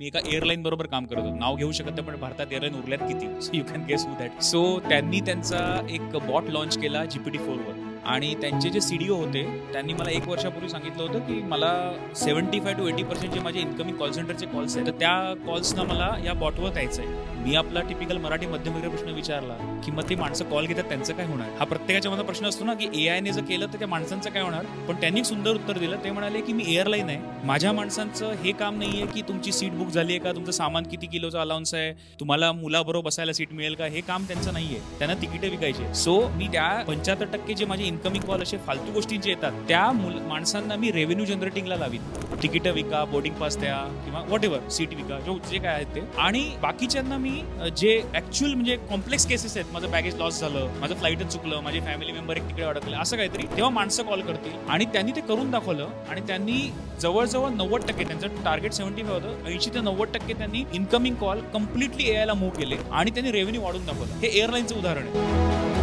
मी एका एअरलाईन बरोबर काम करत होतो. नाव घेऊ शकत नाही पण भारतात एअरलाईन उरल्यात किती? So you can guess who that so त्यांनी त्यांचा एक बॉट लॉन्च केला जीपीटी फोरवर आणि त्यांचे जे सी डी ओ होते त्यांनी मला एक वर्षापूर्वी सांगितलं होतं की मला seventy five to eighty percent जे माझे इन्कमिंग कॉल सेंटरचे कॉल्स आहेत तर त्या कॉल्सना मला या बॉटवर द्यायचं आहे मी आपला टिपिकल मराठी मध्यमवर्गीय प्रश्न विचारला की मग ते माणसं कॉल घेतात त्यांचं काय होणार? हा प्रत्येकाच्या मनात प्रश्न असतो ना की ए आयने जर केलं तर त्या माणसांचं काय होणार? पण त्यांनी सुंदर उत्तर दिलं. ते म्हणाले की मी एअरलाईन आहे. माझ्या माणसांचं हे काम नाही आहे की तुमची सीट बुक झाली आहे का? तुमचं सामान किती किलोचा अलाउन्स आहे? तुम्हाला मुलाबरोबर बसायला सीट मिळेल का? हे काम त्यांचं नाही आहे त्यांना तिकीटं विकायचे सो मी त्या पंच्याहत्तर टक्के जे माझे इन्कमिंग कॉल असे फालतू गोष्टी जे येतात त्या मुल- माणसांना मी रेव्हेन्यू जनरेटिंगला लावीन. तिकीट विका बोर्डिंग पास द्या किंवा वॉट एव्हर सीट विका जो जे काय आहेत ते. आणि बाकीच्यांना मी जे ऍक्च्युअल म्हणजे कॉम्प्लेक्स केसेस आहेत माझं बॅगेज लॉस झालं माझं फ्लाईटच चुकलं माझे फॅमिली मेंबर एक तिकडे अडकले असं काहीतरी तेव्हा माणसं कॉल करतील. आणि त्यांनी ते करून दाखवलं आणि त्यांनी जवळजवळ नव्वद टक्के त्यांचं टार्गेट सेव्हन्टी फाय होतं ऐंशी ते नव्वद टक्के त्यांनी इन्कमिंग कॉल कम्प्लिटली ए आयला मूव्ह केले आणि त्यांनी रेव्हेन्यू वाढून दाखवलं. हे एअरलाईनचं उदाहरण आहे.